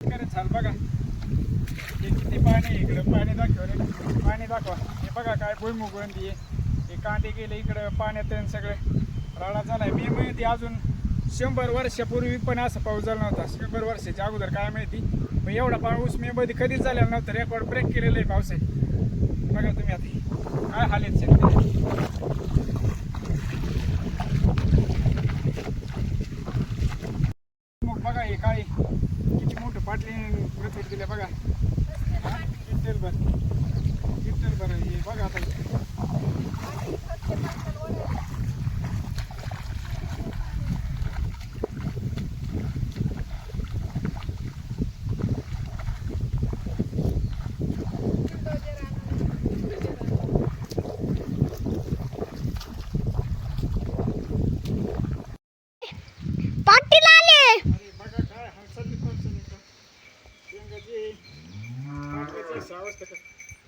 चाल बघा. हे किती पाणी आहे इकडं? पाणी दाखवा रे. पाणी दाखवा. हे बघा काय भुईमुग वंदी आहे. हे कांदे गेले इकडं पाण्यात सगळे. राडा झालाय. मी माहिती अजून शंभर वर्षापूर्वी पण असं पाऊस झाला नव्हता. शंभर वर्षाच्या अगोदर काय माहिती? मग एवढा पाऊस मे मध्ये कधीच झालेला नव्हता. रेकॉर्ड ब्रेक केलेलं आहे पाऊस आहे बघा तुम्ही आता. काय हालेत आहेत शेतकरी? बघा हे काय पाटली प्रतीक दिले बघा. किटेल बर किटेल बर हे बघा आता. पाटील आले. अरे बघा सहा वाजता का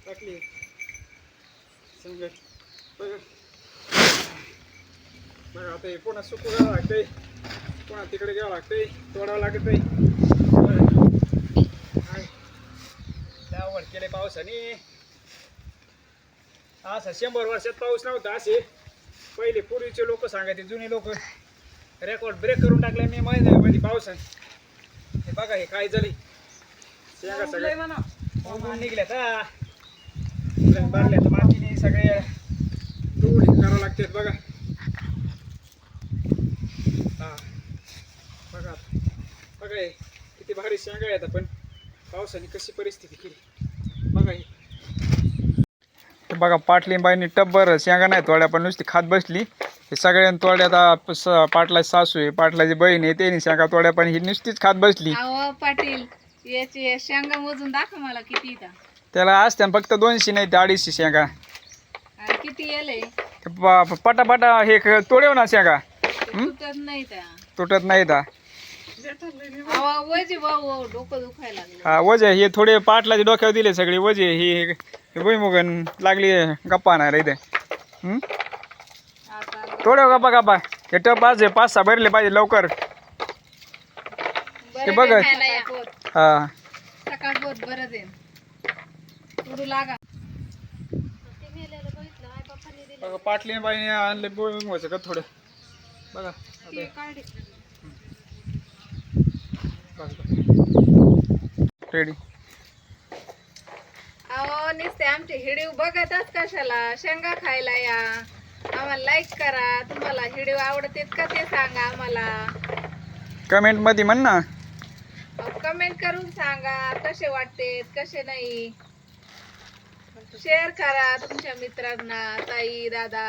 टाकली. शेंगा बघा. बघा आता हे पुन्हा सुकू घ्यावं लागतंय. पुन्हा तिकडे घ्यावं लागतंय. तोडावं लागतंय बरं. काय? आवड केले पावसाने. असा शंभर वर्षात पाऊस नव्हता असे. पहिले पूर्वीचे लोक सांगायचे जुने लोक रेकॉर्ड ब्रेक करून टाकले मी माहिती आहे मध्ये पावसाने. हे बघा हे काय झाले शेंगा सगळे. उगवून निघल्यात हा. उगवून भरल्यात मातीने सगळे दूर करावं लागतात बघा. हा. बघा. बघा हे किती भारी शेंगा आहेत पण पावसाने कशी परिस्थिती केली. बघा हे. तर बघा पाटलिंबाईनी टब्बर शेंगा नाही तोड्या पण नुसती खात बसली. हे सगळ्यांनी तोड्या आता स- पाटलाची सासू आहे पाटलाची बहीण आहे त्यांनी शेंगा तोड्या पण ही नुसतीच खात बसली. पाटील. याची शेंगा मोजून दाखव मला किती इथं. त्याला असत्या फक्त दोनशे नाही ते अडीचशे शेंगा. आणि किती येले? ते प- पटापटा हे क- तोडेव ना शेंगा. तुटत नाही त्या. तुटत नाही का अहो वजी भाऊ डोकं दुखायला लागलं. हा वजे हे थोडे पाटलाच्या डोक्यावर दिले सगळे वजे हे हे भुईमुगन लागली गप्पा नाही रे इथे. हं? आता तोडेव गप्पा गप्पा. हे टप आज पाच सहा भरले पाहिजे लवकर. बरं बघा. खायला. हा. सकाळ बरं उडू लागा. बघा पाटली बाईने आणले भुईमुगाचं का थोडं? बघा. रेडी अहो नुसते आमचे हिडीव बघतच कशाला? शेंगा खायला या. आम्हाला लाईक करा. तुम्हाला हिडीव आवडतेत का ते सांगा आम्हाला. कमेंटमध्ये म्हण ना. कमेंट करून सांगा कसे वाटते कसे नाही. शेअर करा तुमच्या मित्रांना ताई दादा.